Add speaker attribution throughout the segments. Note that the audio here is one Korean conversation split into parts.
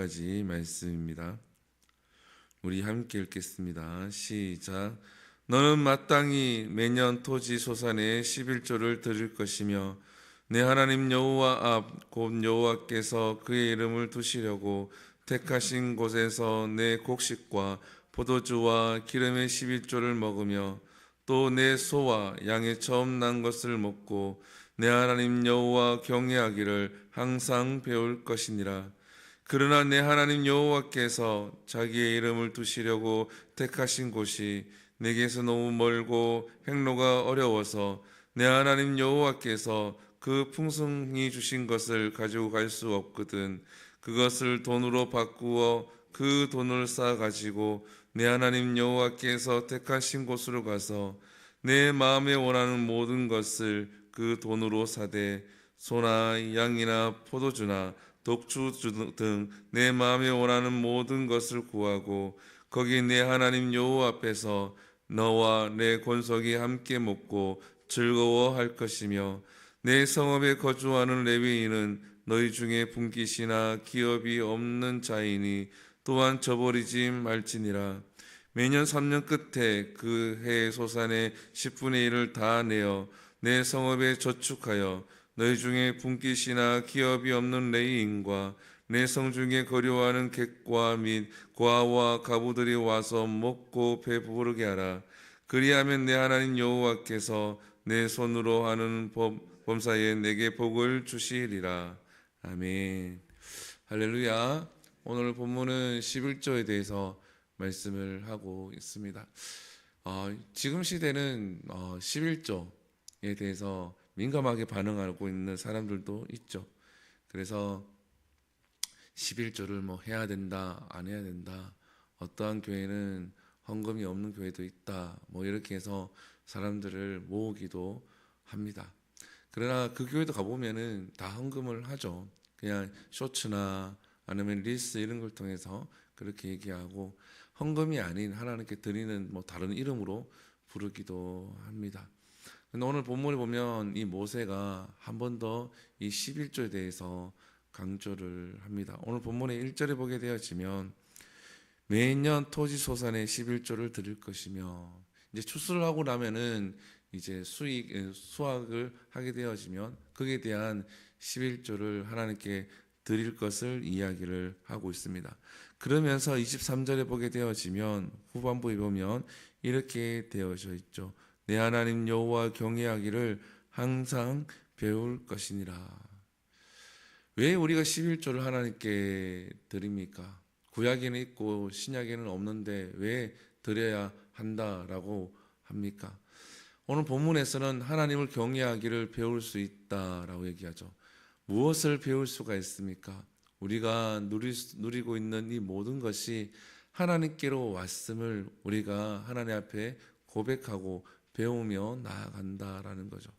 Speaker 1: 9절까지 말씀입니다. 우리 함께 읽겠습니다. 시작. 너는 마땅히 매년 토지 소산의 11조를 드릴 것이며 내 하나님 여호와 앞 곧 여호와께서 그의 이름을 두시려고 택하신 곳에서 내 곡식과 포도주와 기름의 11조를 먹으며 또 내 소와 양의 처음 난 것을 먹고 내 하나님 여호와 경외하기를 항상 배울 것이니라. 그러나 내 하나님 여호와께서 자기의 이름을 두시려고 택하신 곳이 내게서 너무 멀고 행로가 어려워서 내 하나님 여호와께서 그 풍성히 주신 것을 가지고 갈 수 없거든 그것을 돈으로 바꾸어 그 돈을 쌓아 가지고 내 하나님 여호와께서 택하신 곳으로 가서 내 마음에 원하는 모든 것을 그 돈으로 사되 소나 양이나 포도주나 독주 등 내 마음에 원하는 모든 것을 구하고 거기 내 하나님 여호와 앞에서 너와 내 권속이 함께 먹고 즐거워할 것이며 내 성읍에 거주하는 레위인은 너희 중에 분깃이나 기업이 없는 자이니 또한 저버리지 말지니라. 매년 3년 끝에 그 해의 소산의 10분의 1을 다 내어 내 성읍에 저축하여 너희 중에 분깃이나 기업이 없는 레이인과 내성 중에 거류하는 객과 및 고아와 가부들이 와서 먹고 배 부르게 하라. 그리하면 내 하나님 여호와께서 내 손으로 하는 법, 범사에 내게 복을 주시리라. 아멘. 할렐루야. 오늘 본문은 11조에 대해서 말씀을 하고 있습니다. 어, 지금 시대는 어, 11조에 대해서 민감하게 반응하고 있는 사람들도 있죠. 그래서 11조를 뭐 해야 된다, 안 해야 된다. 어떠한 교회는 헌금이 없는 교회도 있다. 뭐 이렇게 해서 사람들을 모으기도 합니다. 그러나 그 교회도 가보면은 다 헌금을 하죠. 그냥 쇼츠나 아니면 리스 이런 걸 통해서 그렇게 얘기하고 헌금이 아닌 하나님께 드리는 뭐 다른 이름으로 부르기도 합니다. 근데 오늘 본문에 보면 이 모세가 한 번 더 이 11조에 대해서 강조를 합니다. 오늘 본문의 1절에 보게 되어지면 매년 토지 소산의 11조를 드릴 것이며 이제 추수를 하고 나면은 이제 수익 수확을 하게 되어지면 그에 대한 11조를 하나님께 드릴 것을 이야기를 하고 있습니다. 그러면서 23절에 보게 되어지면 후반부에 보면 이렇게 되어져 있죠. 내 하나님 여호와 경외하기를 항상 배울 것이니라. 왜 우리가 11조를 하나님께 드립니까? 구약에는 있고 신약에는 없는데 왜 드려야 한다라고 합니까? 오늘 본문에서는 하나님을 경외하기를 배울 수 있다라고 얘기하죠. 무엇을 배울 수가 있습니까? 우리가 누리, 누리고 있는 이 모든 것이 하나님께로 왔음을 우리가 하나님 앞에 고백하고 배우며 나아간다라는 거죠.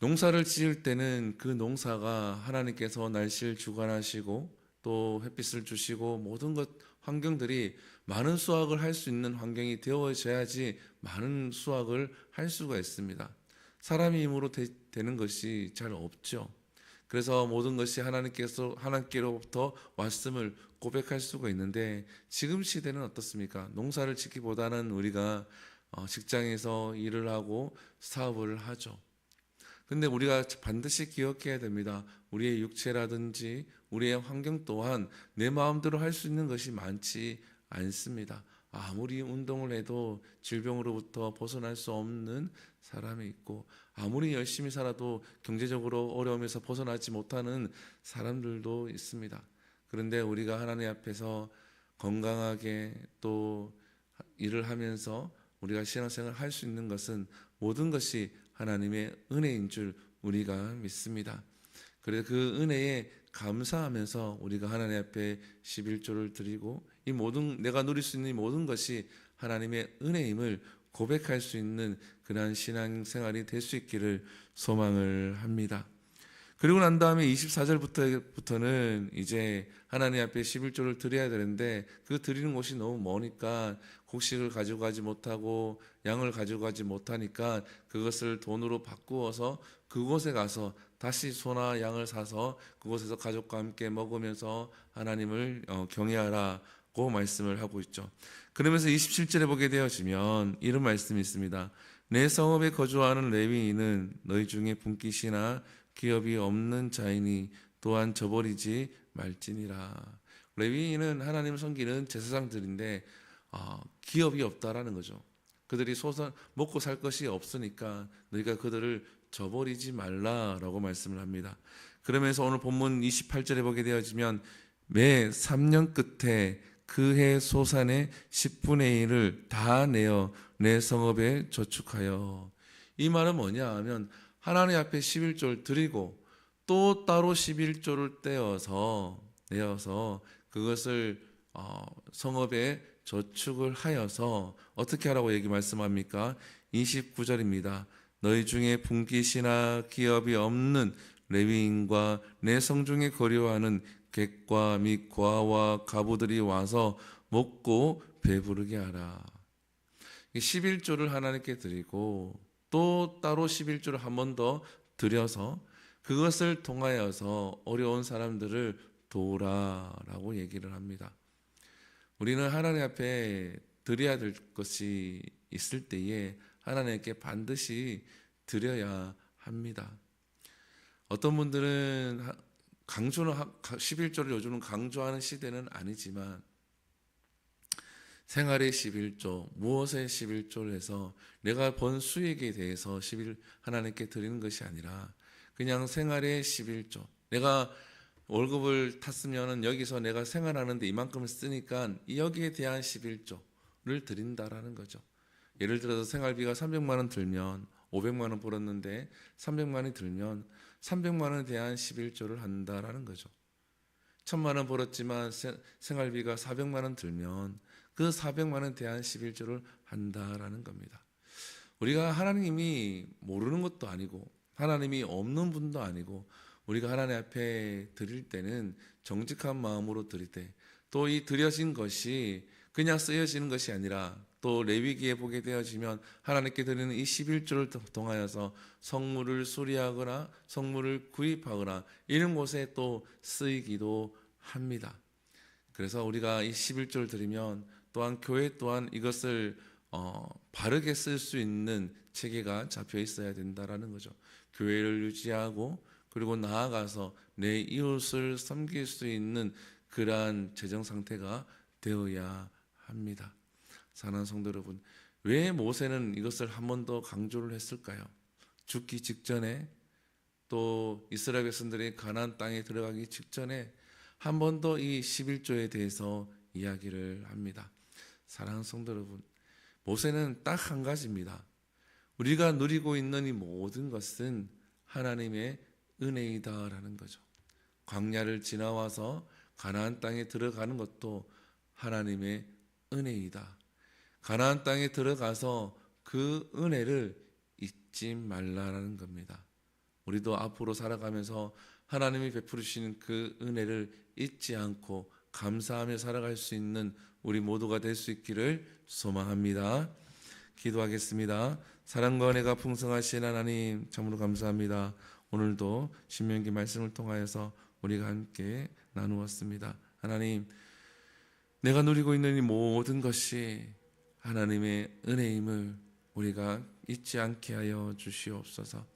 Speaker 1: 농사를 지을 때는 그 농사가 하나님께서 날씨를 주관하시고 또 햇빛을 주시고 모든 것 환경들이 많은 수확을 할 수 있는 환경이 되어져야지 많은 수확을 할 수가 있습니다. 사람의 힘으로 되, 는 것이 잘 없죠. 그래서 모든 것이 하나님께서 하나님께로부터 왔음을 고백할 수가 있는데 지금 시대는 어떻습니까? 농사를 짓기보다는 우리가 어, 직장에서 일을 하고 사업을 하죠. 근데 우리가 반드시 기억해야 됩니다. 우리의 육체라든지 우리의 환경 또한 내 마음대로 할 수 있는 것이 많지 않습니다. 아무리 운동을 해도 질병으로부터 벗어날 수 없는 사람이 있고 아무리 열심히 살아도 경제적으로 어려움에서 벗어나지 못하는 사람들도 있습니다. 그런데 우리가 하나님 앞에서 건강하게 또 일을 하면서 우리가 신앙생활을 할수 있는 것은 모든 것이 하나님의 은혜인 줄 우리가 믿습니다. 그래서 그 은혜에 감사하면서 우리가 하나님 앞에 11조를 드리고 이 모든 내가 누릴 수 있는 이 모든 것이 하나님의 은혜임을 고백할 수 있는 그러한 신앙생활이 될 수 있기를 소망을 합니다. 그리고 난 다음에 24절부터부터는 이제 하나님 앞에 11조를 드려야 되는데 그 드리는 곳이 너무 머니까 곡식을 가져가지 못하고 양을 가져가지 못하니까 그것을 돈으로 바꾸어서 그곳에 가서 다시 소나 양을 사서 그곳에서 가족과 함께 먹으면서 하나님을 어, 경외하라고 말씀을 하고 있죠. 그러면서 27절에 보게 되어지면 이런 말씀이 있습니다. 내 성읍에 거주하는 레위인은 너희 중에 분깃이나 기업이 없는 자이니 또한 저버리지 말지니라. 레위인은 하나님을 섬기는 제사장들인데 어, 기업이 없다라는 거죠. 그들이 소선 먹고 살 것이 없으니까 너희가 그들을 저버리지 말라라고 말씀을 합니다. 그러면서 오늘 본문 28절에 보게 되어지면 매 3년 끝에 그해 소산의 10분의 1을 다 내어 내 성읍에 저축하여 이 말은 뭐냐 하면 하나님 앞에 11조를 드리고 또 따로 11조를 떼어서 내어서 그것을 어, 성읍에 저축을 하여서 어떻게 하라고 얘기 말씀합니까? 29절입니다. 너희 중에 분깃이나 기업이 없는 레위인과 내 성중에 거류하는 객과 및 고아와 가부들이 와서 먹고 배부르게 하라. 11조를 하나님께 드리고 또 따로 11조를 한 번 더 드려서 그것을 통하여서 어려운 사람들을 도우라라고 얘기를 합니다. 우리는 하나님 앞에 드려야 될 것이 있을 때에 하나님께 반드시 드려야 합니다. 어떤 분들은 하- 강조는 하- 11조를 요즘은 강조하는 시대는 아니지만 생활의 11조, 무엇의 11조를 해서 내가 번 수익에 대해서 11 하나님께 드리는 것이 아니라 그냥 생활의 11조. 내가 월급을 탔으면은 여기서 내가 생활하는데 이만큼을 쓰니까 여기에 대한 11조를 드린다라는 거죠. 예를 들어서 생활비가 300만 원 들면 500만 원 벌었는데 300만 원이 들면 300만 원에 대한 11조를 한다라는 거죠. 1000만 원 벌었지만 세- 생활비가 400만 원 들면 그 400만 원에 대한 11조를 한다라는 겁니다. 우리가 하나님이 모르는 것도 아니고 하나님이 없는 분도 아니고 우리가 하나님 앞에 드릴 때는 정직한 마음으로 드릴 때 또 이 드려진 것이 그냥 쓰여지는 것이 아니라 또 레위기에 보게 되어지면 하나님께 드리는 이 11조를 통하여서 성물을 수리하거나 성물을 구입하거나 이런 곳에 또 쓰이기도 합니다. 그래서 우리가 이 11조를 드리면 또한 교회 또한 이것을 어, 바르게 쓸 수 있는 체계가 잡혀 있어야 된다라는 거죠. 교회를 유지하고 그리고 나아가서 내 이웃을 섬길 수 있는 그러한 재정 상태가 되어야 합니다. 사랑하는 성도 여러분, 왜 모세는 이것을 한 번 더 강조를 했을까요? 죽기 직전에 또 이스라엘 백성들이 가나안 땅에 들어가기 직전에 한 번 더 이 11조에 대해서 이야기를 합니다. 사랑하는 성도 여러분, 모세는 딱 한 가지입니다. 우리가 누리고 있는 이 모든 것은 하나님의 은혜이다라는 거죠. 광야를 지나와서 가나안 땅에 들어가는 것도 하나님의 은혜이다. 가나안 땅에 들어가서 그 은혜를 잊지 말라라는 겁니다. 우리도 앞으로 살아가면서 하나님이 베풀으시는 그 은혜를 잊지 않고 감사하며 살아갈 수 있는 우리 모두가 될 수 있기를 소망합니다. 기도하겠습니다. 사랑과 은혜가 풍성하신 하나님 참으로 감사합니다. 오늘도 신명기 말씀을 통하여서 우리가 함께 나누었습니다. 하나님, 내가 누리고 있는 이 모든 것이 하나님의 은혜임을 우리가 잊지 않게 하여 주시옵소서.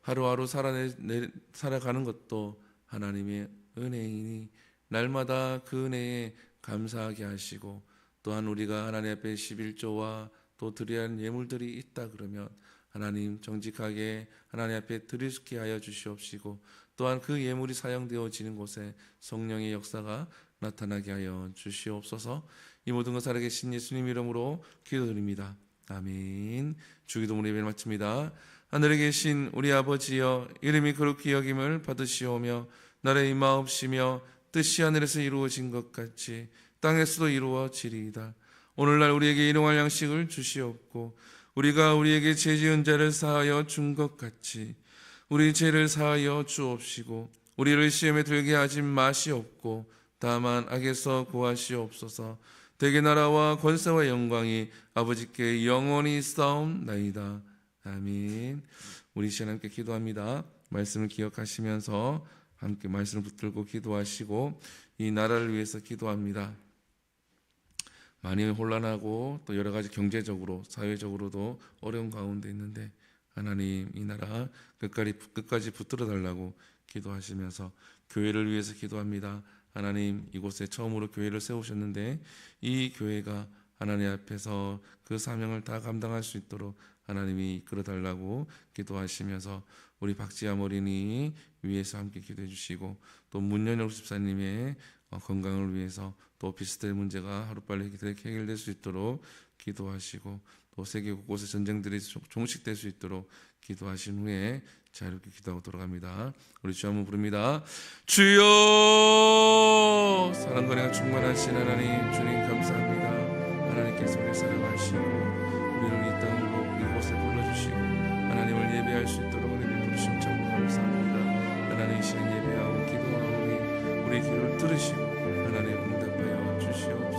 Speaker 1: 하루하루 살아내, 내, 살아가는 것도 하나님의 은혜이니 날마다 그 은혜에 감사하게 하시고 또한 우리가 하나님 앞에 11조와 또 드려야 하는 예물들이 있다 그러면 하나님 정직하게 하나님 앞에 있게 하여 주시옵시고 또한 그 예물이 사용되어지는 곳에 성령의 역사가 나타나게 하여 주시옵소서 이 모든 것 살아계신 예수님 이름으로 기도드립니다. 아멘 주기도문 예배를 마칩니다. 하늘에 계신 우리 아버지여 이름이 그렇게 여김을 받으시오며 나라의 임하옵시며 뜻이 하늘에서 이루어진 것 같이 땅에서도 이루어지리이다. 오늘날 우리에게 일용할 양식을 주시옵고 우리가 우리에게 죄 지은 자를 사하여 준 것 같이 우리 죄를 사하여 주옵시고 우리를 시험에 들게 하지 마시옵고 다만 악에서 구하시옵소서 대개 나라와 권세와 영광이 아버지께 영원히 싸움나이다. 아멘. 우리 시간 함께 기도합니다. 말씀을 기억하시면서 함께 말씀을 붙들고 기도하시고 이 나라를 위해서 기도합니다. 많이 혼란하고 또 여러 가지 경제적으로 사회적으로도 어려운 가운데 있는데 하나님 이 나라 끝까지 끝까지 붙들어 달라고 기도하시면서 교회를 위해서 기도합니다. 하나님 이곳에 처음으로 교회를 세우셨는데 이 교회가 하나님 앞에서 그 사명을 다 감당할 수 있도록 하나님이 이끌어 달라고 기도하시면서 우리 박지암 어린이 위해서 함께 기도해 주시고 또 문연영 집사님의 어, 건강을 위해서 또 오피스텔 문제가 하루빨리 해결될 수 있도록 기도하시고 또 세계 곳곳에 전쟁들이 종- 종식될 수 있도록 기도하신 후에 자유롭게 기도하고 돌아갑니다. 우리 주 한번 부릅니다. 주여 사랑과 은혜가 충만하신 하나님 주님 감사합니다. 하나님께서 우리 사랑하시고 우리를 이 땅으로 이곳에 불러주시고 하나님을 예배할 수 있도록 우리를 부르심 참 감사합니다. 하나님 이 시간 예배하 우리의 기도를 들으시고 하나님 응답하여 주시옵소서.